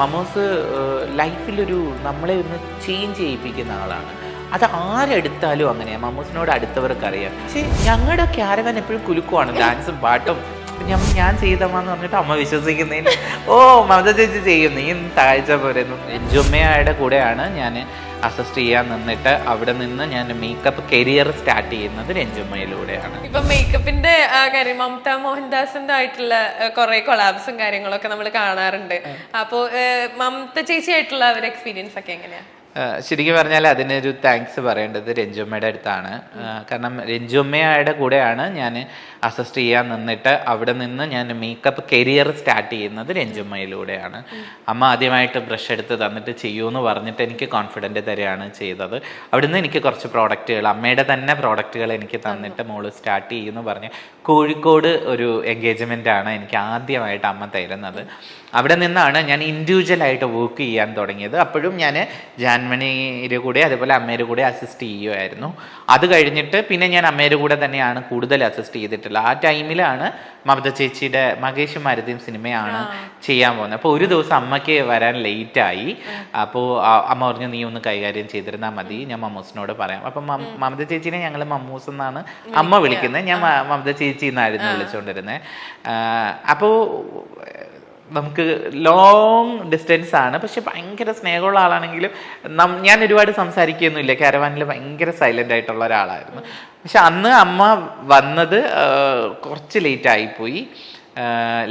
മമ്മൂസ് ലൈഫിലൊരു നമ്മളെ ഒന്ന് ചേഞ്ച് ചെയ്യിപ്പിക്കുന്ന ആളാണ്. അത് ആരെടുത്താലും അങ്ങനെയാണ് മമ്മൂസിനോട് അടുത്തവർക്ക് അറിയാം പക്ഷേ ഞങ്ങളുടെ ക്യാരവൻ എപ്പോഴും കുലുക്കുവാണ്. ഡാൻസും പാട്ടും. ഞാൻ ഞാൻ ചെയ്തമാന്ന് പറഞ്ഞിട്ട് അമ്മ വിശ്വസിക്കുന്നതിന്. ഓ മമത ചേച്ചി ചെയ്യും. നീ താഴ്ച പോരുന്നു ജുമ്മയുടെ കൂടെയാണ് ഞാൻ അസിസ്റ്റ് ചെയ്യാൻ നിന്നിട്ട് അവിടെ നിന്ന് ഞാൻ മേക്കപ്പ് കരിയർ സ്റ്റാർട്ട് ചെയ്യുന്നത് രഞ്ജുമ്മയിലൂടെയാണ്. ഇപ്പൊ മേക്കപ്പിന്റെ കാര്യം മമത മോഹൻദാസിന്റെ ആയിട്ടുള്ള കുറെ കൊളാബ്സും കാര്യങ്ങളൊക്കെ നമ്മൾ കാണാറുണ്ട്. അപ്പോ മമത ചേച്ചി ആയിട്ടുള്ള ഒരു എക്സ്പീരിയൻസ് ഒക്കെ എങ്ങനെയാ? ശരിക്കും പറഞ്ഞാൽ അതിനൊരു താങ്ക്സ് പറയേണ്ടത് രഞ്ജുമ്മയുടെ അടുത്താണ്. കാരണം രഞ്ജുമ്മയുടെ കൂടെയാണ് ഞാൻ അസിസ്റ്റ് ചെയ്യാൻ നിന്നിട്ട് അവിടെ നിന്ന് ഞാൻ മേക്കപ്പ് കരിയർ സ്റ്റാർട്ട് ചെയ്യുന്നത് രഞ്ജുമ്മയിലൂടെയാണ്. അമ്മ ആദ്യമായിട്ട് ബ്രഷ് എടുത്ത് തന്നിട്ട് ചെയ്യൂ എന്ന് പറഞ്ഞിട്ട് എനിക്ക് കോൺഫിഡന്റ് തരികയാണ് ചെയ്തത്. അവിടുന്ന് എനിക്ക് കുറച്ച് പ്രോഡക്റ്റുകൾ അമ്മയുടെ തന്നെ പ്രോഡക്റ്റുകൾ എനിക്ക് തന്നിട്ട് മോൾ സ്റ്റാർട്ട് ചെയ്യുമെന്ന് പറഞ്ഞ് കോഴിക്കോട് ഒരു എൻഗേജ്മെന്റ് ആണ് എനിക്ക് ആദ്യമായിട്ട് അമ്മ തരുന്നത്. അവിടെ നിന്നാണ് ഞാൻ ഇൻഡിവിജ്വലായിട്ട് വർക്ക് ചെയ്യാൻ തുടങ്ങിയത്. അപ്പോഴും ഞാൻ ജാൻമണിയുടെ കൂടെ അതുപോലെ അമ്മയുടെ കൂടെ അസിസ്റ്റ് ചെയ്യുമായിരുന്നു അത് കഴിഞ്ഞിട്ട് പിന്നെ ഞാൻ അമ്മയുടെ കൂടെ തന്നെയാണ് കൂടുതൽ അസിസ്റ്റ് ചെയ്തിട്ടുള്ളത്. ആ ടൈമിലാണ് മമത ചേച്ചിയുടെ മകേഷും മരുതിയും സിനിമയാണ് ചെയ്യാൻ പോകുന്നത്. അപ്പോൾ ഒരു ദിവസം അമ്മയ്ക്ക് വരാൻ ലേറ്റായി. അപ്പോൾ അമ്മ പറഞ്ഞു നീ ഒന്ന് കൈകാര്യം ചെയ്തിരുന്നാൽ മതി. ഞാൻ മമ്മൂസിനോട് പറയാം. അപ്പം മമത ചേച്ചീനെ ഞങ്ങൾ മമ്മൂസ് എന്നാണ് അമ്മ വിളിക്കുന്നത്. ഞാൻ മമത ചേച്ചി എന്നായിരുന്നു വിളിച്ചുകൊണ്ടിരുന്നത് അപ്പോൾ നമുക്ക് ലോങ് ഡിസ്റ്റൻസ് ആണ്. പക്ഷെ ഭയങ്കര സ്നേഹമുള്ള ആളാണെങ്കിലും ഞാൻ ഒരുപാട് സംസാരിക്കുകയൊന്നുമില്ല കാരവാനിൽ ഭയങ്കര സൈലന്റ് ആയിട്ടുള്ള ഒരാളായിരുന്നു. പക്ഷെ അന്ന് അമ്മ വന്നത് കുറച്ച് ലേറ്റ് ആയിപ്പോയി.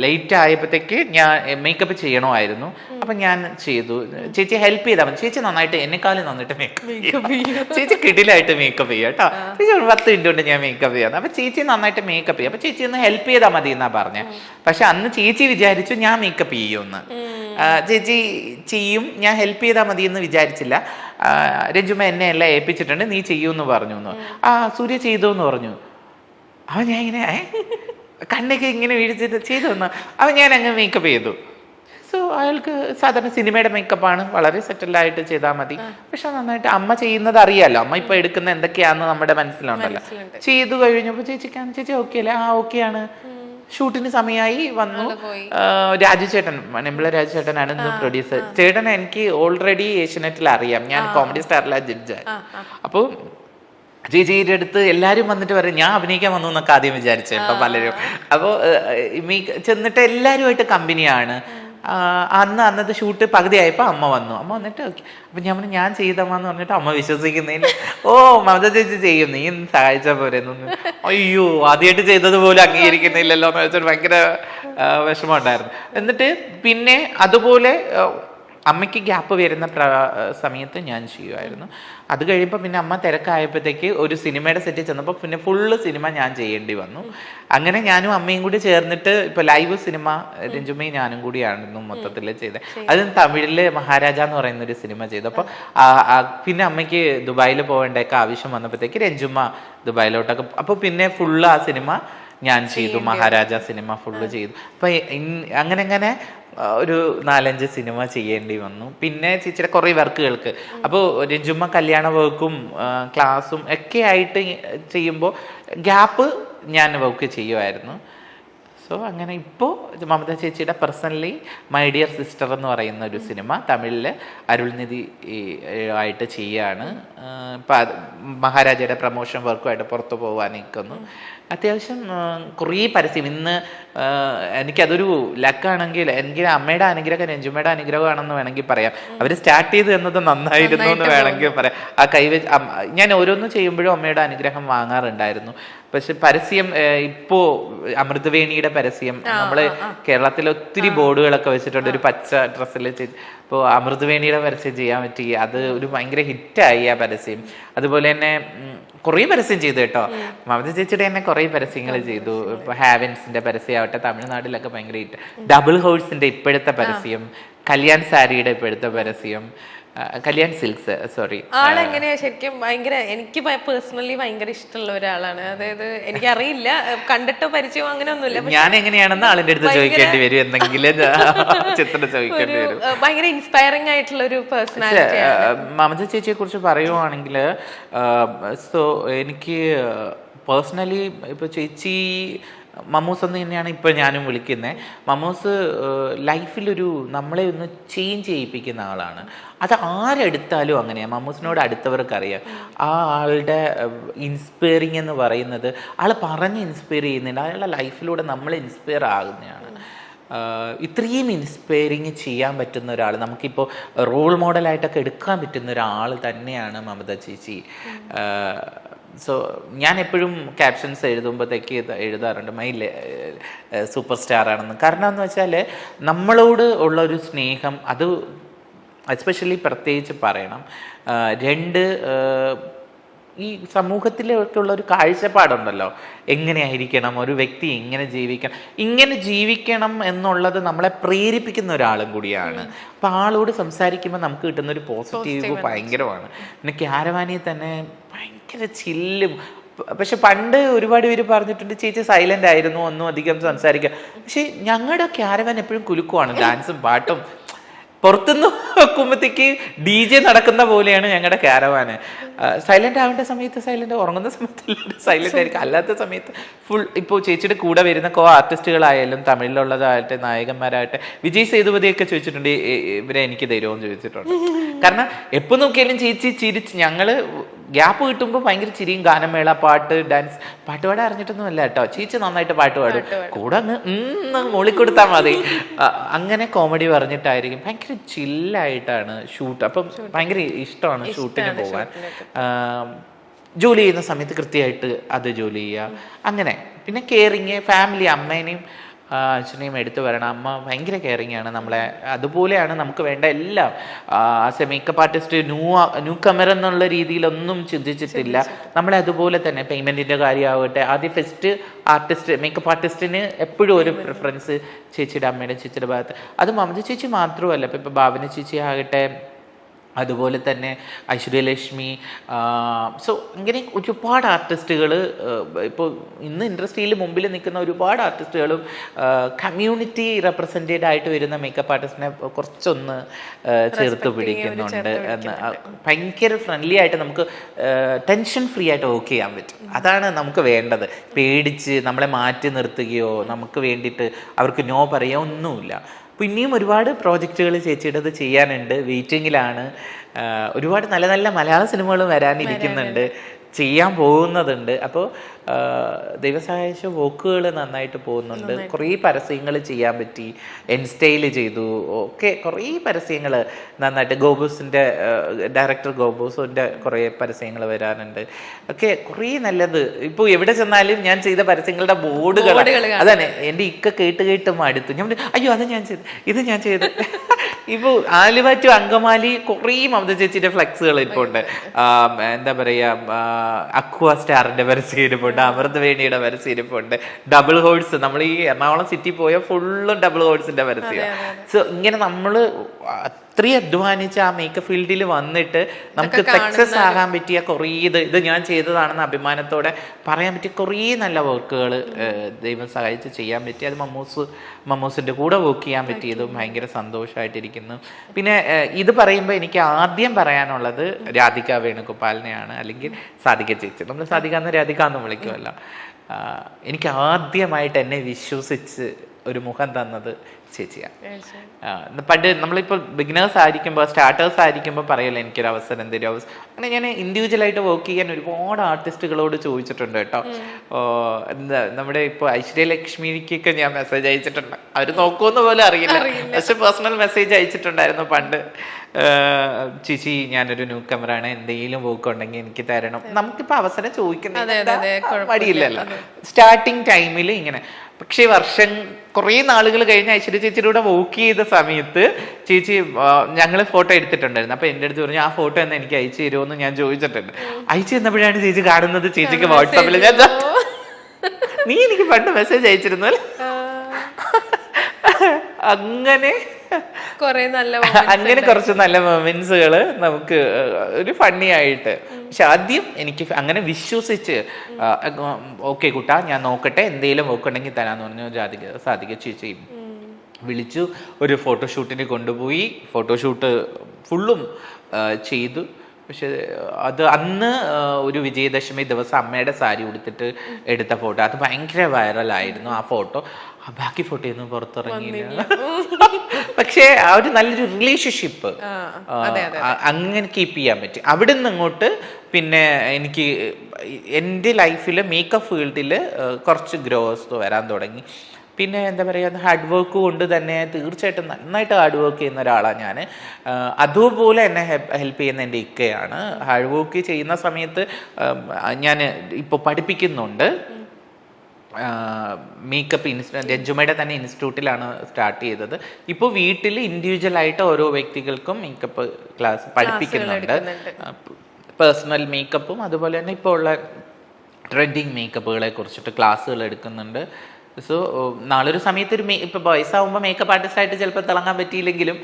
ലേറ്റ് ആയപ്പോഴത്തേക്ക് ഞാൻ മേക്കപ്പ് ചെയ്യണമായിരുന്നു. അപ്പം ഞാൻ ചെയ്തു. ചേച്ചി ഹെൽപ്പ് ചെയ്താൽ മതി. ചേച്ചി നന്നായിട്ട് എന്നെക്കാളും നന്നായിട്ട് മേക്കപ്പ് ചേച്ചി കിടിലായിട്ട് മേക്കപ്പ് ചെയ്യാം കേട്ടോ. ചേച്ചി ഒരു പത്ത് മിനിറ്റ് കൊണ്ട് ഞാൻ മേക്കപ്പ് ചെയ്യാം. അപ്പൊ ചേച്ചി നന്നായിട്ട് മേക്കപ്പ് ചെയ്യും. അപ്പൊ ചേച്ചി ഒന്ന് ഹെൽപ്പ് ചെയ്താൽ മതി എന്നാ പറഞ്ഞത് പക്ഷെ അന്ന് ചേച്ചി വിചാരിച്ചു ഞാൻ മേക്കപ്പ് ചെയ്യുമെന്ന്. ചേച്ചി ചെയ്യും. ഞാൻ ഹെൽപ്പ് ചെയ്താൽ മതി എന്ന് വിചാരിച്ചില്ല. രഞ്ജുമ എന്നെ എല്ലാം ഏൽപ്പിച്ചിട്ടുണ്ട്. നീ ചെയ്യൂന്ന് പറഞ്ഞു. ആ സൂര്യ ചെയ്തു എന്ന് പറഞ്ഞു. അവൻ ഞാൻ ഇങ്ങനെ "ഏ? കണ്ണൊക്കെ ഇങ്ങനെ വീഴ്ചിട്ട് ചെയ്തു തന്നു. അവൻ ഞാൻ അങ്ങ് മേക്കപ്പ് ചെയ്തു. സോ അയാൾക്ക് സാധാരണ സിനിമയുടെ മേക്കപ്പാണ് വളരെ സെറ്റിൽഡായിട്ട് ചെയ്താൽ മതി. പക്ഷെ നന്നായിട്ട് അമ്മ ചെയ്യുന്നത് അറിയാലോ. അമ്മ ഇപ്പൊ എടുക്കുന്ന എന്തൊക്കെയാന്ന് നമ്മുടെ മനസ്സിലുണ്ടല്ലോ. ചെയ്തു കഴിഞ്ഞപ്പോൾ ചേച്ചിക്കാണ് ചേച്ചി ഓക്കെ അല്ലേ? ആ ഓക്കെ ആണ്. ഷൂട്ടിന് സമയമായി വന്നു. ആ, രാജു ചേട്ടൻ നെമ്പിള രാജു ചേട്ടനാണ് ഇന്ന് പ്രൊഡ്യൂസർ ചേട്ടൻ എനിക്ക് ഓൾറെഡി ഏഷ്യനെറ്റിൽ അറിയാം. ഞാൻ കോമഡി സ്റ്റാറിലാണ് ജഡ്ജ് അപ്പോൾ ചേച്ചിയുടെ അടുത്ത് എല്ലാവരും വന്നിട്ട് പറയും ഞാൻ അഭിനയിക്കാൻ വന്നു എന്നൊക്കെ ആദ്യം വിചാരിച്ചു ഇപ്പൊ പലരും. അപ്പോൾ ചെന്നിട്ട് എല്ലാവരുമായിട്ട് കമ്പനിയാണ്. അന്ന് അന്നത്തെ ഷൂട്ട് പകുതി ആയപ്പോൾ അമ്മ വന്നു. അമ്മ വന്നിട്ട് ഓക്കെ. അപ്പൊ ഞാൻ പറഞ്ഞു ഞാൻ ചെയ്തമ്മാന്ന് പറഞ്ഞിട്ട് അമ്മ വിശ്വസിക്കുന്നതിന് ഓ മമത ചേച്ചി ചെയ്യും നീ സഹായിച്ച സഹായിച്ചാൽ പോരെ എന്നൊന്ന്. അയ്യോ ആദ്യമായിട്ട് ചെയ്തത് പോലും അംഗീകരിക്കുന്നില്ലല്ലോ എന്ന് വെച്ചിട്ട് ഭയങ്കര ആ, വിഷമം ഉണ്ടായിരുന്നു. എന്നിട്ട് പിന്നെ അതുപോലെ അമ്മയ്ക്ക് ഗ്യാപ്പ് വരുന്ന പ്ര സമയത്ത് ഞാൻ ചെയ്യുമായിരുന്നു അത് കഴിയുമ്പോൾ പിന്നെ അമ്മ തിരക്കായപ്പോഴത്തേക്ക് ഒരു സിനിമയുടെ സെറ്റിൽ ചെന്നപ്പോൾ പിന്നെ ഫുള്ള് സിനിമ ഞാൻ ചെയ്യേണ്ടി വന്നു. അങ്ങനെ ഞാനും അമ്മയും കൂടി ചേർന്നിട്ട് ഇപ്പോൾ ലൈവ് സിനിമ രഞ്ജുമയും ഞാനും കൂടിയായിരുന്നു മൊത്തത്തിൽ ചെയ്തത് അത് തമിഴിൽ മഹാരാജ എന്ന് പറയുന്ന ഒരു സിനിമ ചെയ്തു അപ്പോൾ പിന്നെ അമ്മയ്ക്ക് ദുബായിൽ പോകേണ്ടൊക്കെ ആവശ്യം വന്നപ്പോഴത്തേക്ക് രഞ്ജുമ്മ ദുബായിലോട്ടൊക്കെ അപ്പോൾ പിന്നെ ഫുള്ള് ആ സിനിമ ഞാൻ ചെയ്തു മഹാരാജ സിനിമ ഫുള്ള് ചെയ്തു. അപ്പൊ അങ്ങനെ അങ്ങനെ ഒരു നാലഞ്ച് സിനിമ ചെയ്യേണ്ടി വന്നു. പിന്നെ ചേച്ചിയുടെ കുറേ വർക്കുകൾക്ക്. അപ്പോൾ ജുമ്മ കല്യാണ വർക്കും ക്ലാസ്സും ഒക്കെ ആയിട്ട് ചെയ്യുമ്പോൾ ഗ്യാപ്പ് ഞാൻ വർക്ക് ചെയ്യുമായിരുന്നു സോ അങ്ങനെ ഇപ്പോൾ മമത ചേച്ചിയുടെ പേഴ്സണലി മൈ ഡിയർ സിസ്റ്റർ എന്ന് പറയുന്ന ഒരു സിനിമ തമിഴിൽ അരുൾനിധി ആയിട്ട് ചെയ്യാണ്. ഇപ്പം മഹാരാജയുടെ പ്രൊമോഷൻ വർക്കുമായിട്ട് പുറത്തു പോകാൻ നിൽക്കുന്നു അത്യാവശ്യം കുറേ പരസ്യം. ഇന്ന് എനിക്കതൊരു ലക്കാണെങ്കിൽ എനിക്ക് അമ്മയുടെ അനുഗ്രഹം രഞ്ജുമ്മയുടെ അനുഗ്രഹമാണെന്ന് വേണമെങ്കിൽ പറയാം. അവർ സ്റ്റാർട്ട് ചെയ്ത് തന്നത് നന്നായിരുന്നു എന്ന് വേണമെങ്കിൽ പറയാം. ആ കൈവച്ച് ഞാൻ ഓരോന്ന് ചെയ്യുമ്പോഴും അമ്മയുടെ അനുഗ്രഹം വാങ്ങാറുണ്ടായിരുന്നു. പക്ഷെ പരസ്യം ഇപ്പോ അമൃതവേണിയുടെ പരസ്യം നമ്മൾ കേരളത്തിൽ ഒത്തിരി ബോർഡുകളൊക്കെ വെച്ചിട്ടുണ്ട്. ഒരു പച്ച ഡ്രസ്സിൽ ഇപ്പോൾ അമൃതവേണിയുടെ പരസ്യം ചെയ്യാൻ പറ്റി. അത് ഒരു ഭയങ്കര ഹിറ്റായി ആ പരസ്യം. അതുപോലെ തന്നെ കുറേ പരസ്യം ചെയ്തു കേട്ടോ. മമത ചേച്ചിയുടെ തന്നെ കുറേ പരസ്യങ്ങൾ ചെയ്തു. ഇപ്പൊ ഹാവൻസിന്റെ പരസ്യമാവട്ടെ തമിഴ്നാട്ടിലൊക്കെ ഭയങ്കര ഡബിൾ ഹൗഴ്സിന്റെ ഇപ്പോഴത്തെ പരസ്യം കല്യാൺ സാരിയുടെ ഇപ്പോഴത്തെ പരസ്യം കല്യാൺ സിൽക്സ് സോറി ആളെങ്ങനെയാ ശരിക്കും ഭയങ്കര എനിക്ക് പേഴ്സണലി ഭയങ്കര ഇഷ്ടമുള്ള ഒരാളാണ് അതായത് എനിക്കറിയില്ല അറിയില്ല കണ്ടിട്ടോ പരിചയമോ അങ്ങനെ ഒന്നുമില്ല ഞാൻ എങ്ങനെയാണെന്ന് ആളിന്റെ അടുത്ത് ചോദിക്കേണ്ടി വരും എന്തെങ്കിലും ചിത്രം ചോദിക്കേണ്ടി വരും. ഭയങ്കര ഇൻസ്പയറിംഗ് ആയിട്ടുള്ള ഒരു പേഴ്സണാലിറ്റി മമത ചേച്ചിയെ കുറിച്ച് പറയുവാണെങ്കിൽ സോ എനിക്ക് പേഴ്സണലി ഇപ്പൊ ചേച്ചി മമ്മൂസ് എന്ന് തന്നെയാണ് ഇപ്പോൾ ഞാനും വിളിക്കുന്നത് മമ്മൂസ് ലൈഫിലൊരു നമ്മളെ ഒന്ന് ചേഞ്ച് ചെയ്യിപ്പിക്കുന്ന ആളാണ്. അത് ആരെടുത്താലും അങ്ങനെയാണ് മമ്മൂസിനോട് അടുത്തവർക്കറിയാം. ആ ആളുടെ ഇൻസ്പയറിങ് എന്ന് പറയുന്നത് ആൾ പറഞ്ഞ് ഇൻസ്പയർ ചെയ്യുന്നുണ്ട്. അയാളുടെ ലൈഫിലൂടെ നമ്മൾ ഇൻസ്പയർ ആകുന്നതാണ് ഇത്രയും ഇൻസ്പയറിങ് ചെയ്യാൻ പറ്റുന്ന ഒരാൾ നമുക്കിപ്പോൾ റോൾ മോഡലായിട്ടൊക്കെ എടുക്കാൻ പറ്റുന്ന ഒരാൾ തന്നെയാണ് മമത ചേച്ചി. സോ ഞാൻ എപ്പോഴും ക്യാപ്ഷൻസ് എഴുതുമ്പോഴത്തേക്ക് എഴുതാറുണ്ട്. മൈ സൂപ്പർ സ്റ്റാർ ആണെന്ന്. കാരണം എന്ന് വെച്ചാൽ നമ്മളോട് ഉള്ള ഒരു സ്നേഹം അത് എസ്പെഷ്യലി പ്രത്യേകിച്ച് പറയണം. രണ്ട് ഈ സമൂഹത്തിലേക്കുള്ള ഒരു കാഴ്ചപ്പാടുണ്ടല്ലോ. എങ്ങനെയായിരിക്കണം? ഒരു വ്യക്തി എങ്ങനെ ജീവിക്കണം. ഇങ്ങനെ ജീവിക്കണം എന്നുള്ളത് നമ്മളെ പ്രേരിപ്പിക്കുന്ന ഒരാളും കൂടിയാണ്. അപ്പം ആളോട് സംസാരിക്കുമ്പോൾ നമുക്ക് കിട്ടുന്ന ഒരു പോസിറ്റീവ് ഭയങ്കരമാണ്. പിന്നെ ക്യാരവാനിൽ തന്നെ ഭയങ്കര ചില്ലും. പക്ഷെ പണ്ട് ഒരുപാട് പേര് പറഞ്ഞിട്ടുണ്ട് ചേച്ചി സൈലന്റ് ആയിരുന്നു ഒന്നും അധികം സംസാരിക്കുക പക്ഷെ ഞങ്ങളുടെ ക്യാരവാൻ എപ്പോഴും കുലുക്കുവാണ്. ഡാൻസും പാട്ടും പുറത്തുനിന്ന് വെക്കുമ്പോഴത്തേക്ക് ഡി ജെ നടക്കുന്ന പോലെയാണ് ഞങ്ങളുടെ കാരവാന്. സൈലന്റ് ആവേണ്ട സമയത്ത് സൈലന്റ് ഉറങ്ങുന്ന സമയത്ത് സൈലന്റ് ആയിരിക്കും. അല്ലാത്ത സമയത്ത് ഫുൾ ഇപ്പോൾ ചേച്ചിയുടെ കൂടെ വരുന്ന കോ ആർട്ടിസ്റ്റുകളായാലും തമിഴിലുള്ളതാകട്ടെ നായകന്മാരാകട്ടെ വിജയ് സേതുപതിയൊക്കെ ചോദിച്ചിട്ടുണ്ട് "ഇ- ഇ- ഇവരെ എനിക്ക് തരുമോ ചോദിച്ചിട്ടുണ്ട്. കാരണം എപ്പോൾ നോക്കിയാലും ചേച്ചി ചിരിച്ച് ഞങ്ങൾ ഗ്യാപ്പ് കിട്ടുമ്പോൾ ഭയങ്കര ചിരിയും ഗാനമേള പാട്ട് ഡാൻസ് പാട്ട് പാടാൻ അറിഞ്ഞിട്ടൊന്നുമല്ല കേട്ടോ. ചേച്ചി നന്നായിട്ട് പാട്ട് പാടും. കൂടെ അങ്ങ് മൂളിക്കൊടുത്താൽ മോളി കൊടുത്താൽ മതി. അങ്ങനെ കോമഡി പറഞ്ഞിട്ടായിരിക്കും. ഭയങ്കര ചില്ലായിട്ടാണ് ഷൂട്ട്. അപ്പം ഭയങ്കര ഇഷ്ടമാണ് ഷൂട്ടിന് പോകാൻ ജോലി ചെയ്യുന്ന സമയത്ത് കൃത്യമായിട്ട് അത് ജോലി ചെയ്യുക. അങ്ങനെ. പിന്നെ കെയറിങ് ഫാമിലി അമ്മേനെയും അച്ഛനെയും എടുത്തു വരണം. അമ്മ ഭയങ്കര കെയറിങ് ആണ് നമ്മളെ. അതുപോലെയാണ് നമുക്ക് വേണ്ട എല്ലാം. As a makeup artist new newcomer എന്നുള്ള രീതിയിലൊന്നും ചിന്തിച്ചിട്ടില്ല. നമ്മളെ അതുപോലെ തന്നെ പേയ്മെന്റിന്റെ കാര്യമാവട്ടെ ആദ്യം ഫസ്റ്റ് ആർട്ടിസ്റ്റ് മേക്കപ്പ് ആർട്ടിസ്റ്റിന് എപ്പോഴും ഒരു പ്രിഫറൻസ് ചേച്ചിയുടെ അമ്മയുടെ ചേച്ചിയുടെ ഭാഗത്ത്. അത് മമത ചേച്ചി മാത്രമല്ല. ഇപ്പം ഇപ്പം ഭാവന ചേച്ചി ആകട്ടെ അതുപോലെ തന്നെ ഐശ്വര്യലക്ഷ്മി സോ ഇങ്ങനെ ഒരുപാട് ആർട്ടിസ്റ്റുകൾ ഇപ്പോൾ ഇന്ന് ഇൻഡസ്ട്രിയിൽ മുമ്പിൽ നിൽക്കുന്ന ഒരുപാട് ആർട്ടിസ്റ്റുകളും കമ്മ്യൂണിറ്റി റെപ്രസെന്റേഡ് ആയിട്ട് വരുന്ന മേക്കപ്പ് ആർട്ടിസ്റ്റിനെ കുറച്ചൊന്ന് ചേർത്ത് പിടിക്കുന്നുണ്ട് എന്ന് ഭയങ്കര ഫ്രണ്ട്ലി ആയിട്ട് നമുക്ക് ടെൻഷൻ ഫ്രീ ആയിട്ട് വർക്ക് ചെയ്യാൻ പറ്റും. അതാണ് നമുക്ക് വേണ്ടത്. പേടിച്ച് നമ്മളെ മാറ്റി നിർത്തുകയോ നമുക്ക് വേണ്ടിയിട്ട് അവർക്ക് നോ പറയുകയോ ഒന്നുമില്ല. അപ്പോൾ ഇനിയും ഒരുപാട് പ്രോജക്റ്റുകൾ ചേച്ചിയുടേത് ചെയ്യാനുണ്ട്. വെയിറ്റിങ്ങിലാണ്. ഒരുപാട് നല്ല നല്ല മലയാള സിനിമകൾ വരാനിരിക്കുന്നുണ്ട്. ചെയ്യാൻ പോകുന്നതുണ്ട്. അപ്പോൾ ദൈവസഹായിച്ച വോക്കുകൾ നന്നായിട്ട് പോകുന്നുണ്ട്. കുറേ പരസ്യങ്ങൾ ചെയ്യാൻ പറ്റി. എൻ സ്റ്റൈൽ ചെയ്തു. ഒക്കെ കുറേ പരസ്യങ്ങൾ നന്നായിട്ട്. ഗോബൂസിന്റെ ഡയറക്ടർ ഗോബൂസിന്റെ കുറേ പരസ്യങ്ങൾ വരാനുണ്ട്. ഒക്കെ കുറേ നല്ലത്. ഇപ്പോൾ എവിടെ ചെന്നാലും ഞാൻ ചെയ്ത പരസ്യങ്ങളുടെ ബോർഡുകൾ അതന്നെ എന്റെ ഇക്ക കേട്ട് കേട്ട് മടുത്തു. ഞാൻ അയ്യോ അത് ഞാൻ ചെയ്തു. ഇത് ഞാൻ ചെയ്തു. ഇപ്പോൾ ആലുവ ടു അങ്കമാലി കുറേ മമത ചേച്ചിയുടെ ഫ്ലെക്സുകൾ ഇപ്പോൾ ഉണ്ട്. എന്താ പറയുക അക്വ സ്റ്റാറിന്റെ പരസ്യം ഇരിപ്പുണ്ട് അമൃതവേണിയുടെ പരസ്യം ഇരിപ്പുണ്ട് ഡബിൾ ഹോഴ്സ് നമ്മൾ ഈ എറണാകുളം സിറ്റി പോയ ഫുള്ളും ഡബിൾ ഹോഴ്സിന്റെ പരസ്യം സോ ഇങ്ങനെ നമ്മൾ അത്രയും അധ്വാനിച്ച് ആ മേക്കപ്പ് ഫീൽഡിൽ വന്നിട്ട് നമുക്ക് സക്സസ് ആകാൻ പറ്റിയ കുറേ ഇത് ഇത് ഞാൻ ചെയ്തതാണെന്ന് അഭിമാനത്തോടെ പറയാൻ പറ്റിയ കുറേ നല്ല വർക്കുകൾ ദൈവം സഹായിച്ച് ചെയ്യാൻ പറ്റി. അത് മമ്മൂസ് മമ്മൂസിന്റെ കൂടെ വർക്ക് ചെയ്യാൻ പറ്റിയതും ഭയങ്കര സന്തോഷമായിട്ടിരിക്കുന്നു പിന്നെ ഇത് പറയുമ്പോൾ എനിക്ക് ആദ്യം പറയാനുള്ളത് രാധിക വേണുഗോപാലിനെയാണ് അല്ലെങ്കിൽ സാധിക ചേച്ചി. നമ്മൾ സാധിക എന്ന് രാധിക എന്ന് വിളിക്കുമല്ലോ. എനിക്ക് ആദ്യമായിട്ട് എന്നെ വിശ്വസിച്ച് ഒരു മുഖം തന്നത് ചേച്ചിയാണ് പണ്ട് നമ്മളിപ്പോൾ ബിഗിനേഴ്സ് ആയിരിക്കുമ്പോൾ സ്റ്റാർട്ടേഴ്സ് ആയിരിക്കുമ്പോൾ പറയല്ലോ എനിക്കൊരു അവസരം തരും അവസരം അങ്ങനെ ഞാൻ ഇൻഡിവിജ്വലായിട്ട് വർക്ക് ചെയ്യാൻ ഒരുപാട് ആർട്ടിസ്റ്റുകളോട് ചോദിച്ചിട്ടുണ്ട് കേട്ടോ. ഓ, എന്താ നമ്മുടെ ഇപ്പോൾ ഐശ്വര്യലക്ഷ്മിക്കൊക്കെ ഞാൻ മെസ്സേജ് അയച്ചിട്ടുണ്ട്. അവർ നോക്കുമെന്ന് പോലും അറിയില്ല. പക്ഷെ പേഴ്സണൽ മെസ്സേജ് അയച്ചിട്ടുണ്ടായിരുന്നു പണ്ട്. ചേച്ചി ഞാനൊരു ന്യൂ കമറാണ് എന്തെങ്കിലും വർക്ക് ഉണ്ടെങ്കിൽ എനിക്ക് തരണം. നമുക്കിപ്പോൾ അവസരം ചോദിക്കുന്നത് മടിയില്ലല്ലോ സ്റ്റാർട്ടിങ് ടൈമിൽ ഇങ്ങനെ. പക്ഷേ വർഷം കുറേ നാളുകൾ കഴിഞ്ഞ ഐശ്വര്യ ചേച്ചിയുടെ വോക്ക് ചെയ്ത സമയത്ത് ചേച്ചി ഞങ്ങൾ ഫോട്ടോ എടുത്തിട്ടുണ്ടായിരുന്നു. അപ്പൊ എന്റെ അടുത്ത് പറഞ്ഞു ആ ഫോട്ടോ എന്ന് എനിക്ക് അയച്ചു തരുമോ ഞാൻ ചോദിച്ചിട്ടുണ്ട്. അയച്ചു തന്നപ്പോഴാണ് ചേച്ചി കാണുന്നത്. ചേച്ചിക്ക് വാട്സാപ്പിൽ ഞാൻ നീ എനിക്ക് പണ്ട് മെസ്സേജ് അയച്ചിരുന്നു അല്ലേ?" അങ്ങനെ കൊറേ നല്ല അങ്ങനെ കുറച്ച് നല്ല മൊമെന്റ്സുകൾ നമുക്ക് ഒരു ഫണ്ണി ആയിട്ട്. പക്ഷെ ആദ്യം എനിക്ക് അങ്ങനെ വിശ്വസിച്ച് ഓക്കെ കുട്ടാ ഞാൻ നോക്കട്ടെ എന്തെങ്കിലും നോക്കണമെങ്കിൽ തരാന്ന് പറഞ്ഞു. ജാതിക സാധിക ചേച്ചിയും. വിളിച്ചു ഒരു ഫോട്ടോഷൂട്ടിന് കൊണ്ടുപോയി. ഫോട്ടോഷൂട്ട് ഫുള്ളും ചെയ്തു. പക്ഷെ അത് അന്ന് ഒരു വിജയദശമി ദിവസം അമ്മയുടെ സാരി ഉടുത്തിട്ട് എടുത്ത ഫോട്ടോ. അത് ഭയങ്കര വൈറലായിരുന്നു ആ ഫോട്ടോ. ബാക്കി ഫോട്ടോ ഒന്നും പുറത്തിറങ്ങിയില്ല പക്ഷേ ആ ഒരു നല്ലൊരു റിലേഷൻഷിപ്പ് അങ്ങനെ കീപ്പ് ചെയ്യാൻ പറ്റി. അവിടെ നിന്ന് അങ്ങോട്ട് പിന്നെ എനിക്ക് എന്റെ ലൈഫിൽ മേക്കപ്പ് ഫീൽഡിൽ കുറച്ച് ഗ്രോസ് വരാൻ തുടങ്ങി. പിന്നെ എന്താ പറയുക ഹാർഡ് വർക്ക് കൊണ്ട് തന്നെ തീർച്ചയായിട്ടും നന്നായിട്ട് ഹാർഡ് വർക്ക് ചെയ്യുന്ന ഒരാളാണ് ഞാൻ അതുപോലെ എന്നെ ഹെൽപ്പ് ചെയ്യുന്ന എന്റെ ഇക്കയാണ്. ഹാർഡ് വർക്ക് ചെയ്യുന്ന സമയത്ത് ഞാൻ ഇപ്പോൾ പഠിപ്പിക്കുന്നുണ്ട്. മേക്കപ്പ് ഇൻസ്റ്റിറ്റ്യൂട്ട് രഞ്ജുമയുടെ തന്നെ ഇൻസ്റ്റിറ്റ്യൂട്ടിലാണ് സ്റ്റാർട്ട് ചെയ്തത്. ഇപ്പോൾ വീട്ടിൽ ഇൻഡിവിജ്വൽ ആയിട്ട് ഓരോ വ്യക്തികൾക്കും മേക്കപ്പ് ക്ലാസ് പഠിപ്പിക്കുന്നുണ്ട്. പേഴ്സണൽ മേക്കപ്പും അതുപോലെ തന്നെ ഇപ്പോൾ ഉള്ള ട്രെൻഡിങ് മേക്കപ്പുകളെ കുറിച്ചിട്ട് ക്ലാസ്സുകൾ എടുക്കുന്നുണ്ട്. സോ നാളൊരു സമയത്ത് ഒരു മേ ഇപ്പോൾ ബോയ്സ് ആകുമ്പോൾ മേക്കപ്പ് ആർട്ടിസ്റ്റ് ആയിട്ട് ചിലപ്പോൾ തിളങ്ങാൻ പറ്റിയില്ലെങ്കിലും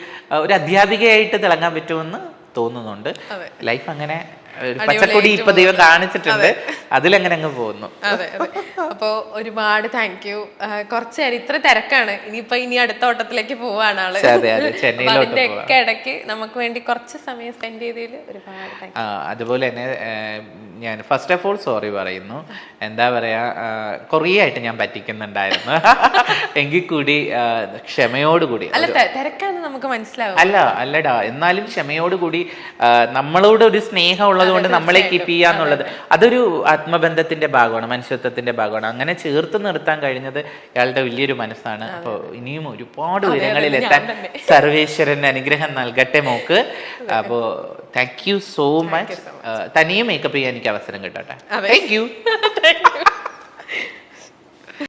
ഒരു അധ്യാപികയായിട്ട് തിളങ്ങാൻ പറ്റുമെന്ന് തോന്നുന്നുണ്ട്. ലൈഫ് അങ്ങനെ പച്ചക്കൊടി ഇപ്പൊ ദൈവം കാണിച്ചിട്ടുണ്ട്. അതിലങ്ങനെ അങ്ങ് പോകുന്നു. അതെ അതെ. അപ്പോ ഒരുപാട് താങ്ക് യു കുറച്ചു നേരം ഇത്ര തിരക്കാണ്. ഇനിയിപ്പോ ഇനി അടുത്ത ഓട്ടത്തിലേക്ക് പോവാണ് ആൾ. അതിന്റെ ഒക്കെ ഇടയ്ക്ക് നമുക്ക് വേണ്ടി കുറച്ച് സമയം സ്പെൻഡ് ചെയ്തതിൽ ഒരുപാട് അതുപോലെ തന്നെ ഞാൻ ഫസ്റ്റ് ഓഫ് ഓൾ സോറി പറയുന്നു. എന്താ പറയാ കുറേ ആയിട്ട് ഞാൻ പറ്റിക്കുന്നുണ്ടായിരുന്നു. എങ്കിൽ കൂടി ക്ഷമയോടുകൂടി. അല്ല തെ- തിരക്കാന്ന് നമുക്ക് മനസ്സിലാവും. അല്ല അല്ലടാ. എന്നാലും ക്ഷമയോടുകൂടി കൂടി നമ്മളോട് ഒരു സ്നേഹം ഉള്ളത് കൊണ്ട് നമ്മളെ കീപ്പ് ചെയ്യാന്നുള്ളത് അതൊരു ആത്മബന്ധത്തിന്റെ ഭാഗമാണ് മനുഷ്യത്വത്തിന്റെ ഭാഗമാണ്. അങ്ങനെ ചേർത്ത് നിർത്താൻ കഴിഞ്ഞത് ഇയാളുടെ വലിയൊരു മനസ്സാണ്. അപ്പോൾ ഇനിയും ഒരുപാട് ഉയരങ്ങളിൽ എത്താൻ സർവേശ്വരൻ അനുഗ്രഹം നൽകട്ടെ മോക്ക്. അപ്പോ താങ്ക് യു സോ മച്ച് തനിയും മേക്കപ്പ് ചെയ്യാൻ എനിക്ക് അവസരം കിട്ടട്ടെ. Thank you